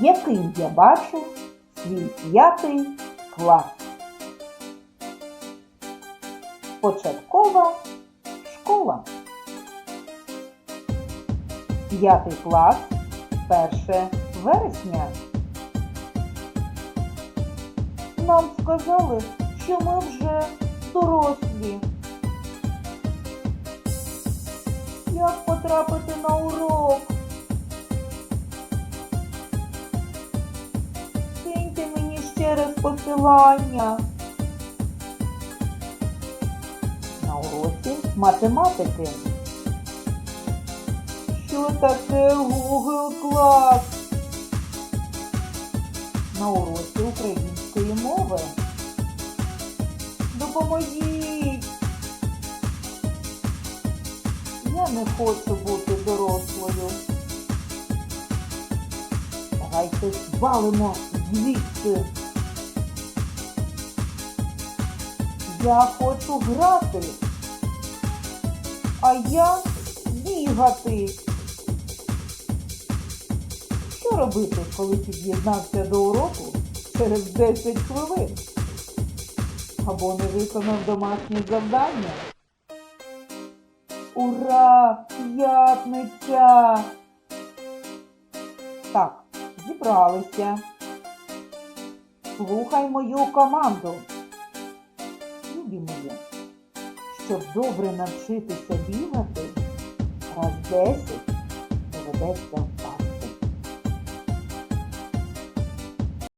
яким я бачу свій п'ятий клас. Початкова школа. П'ятий клас 1 вересня. Нам сказали, що ми вже дорослі. Як потрапити на урок? Раз посилання. На уроці математики. Що таке Google Class? На уроці української мови. Допоможіть! Я не хочу бути дорослою. Давайте звалимо звідси. Я хочу грати. А я бігати. Що робити, коли під'єднався до уроку через 10 хвилин? Або не виконав домашнє завдання? Ура! П'ятниця! Так, зібралися. Слухай мою команду. Щоб добре навчитися бігати, раз 10 доведеться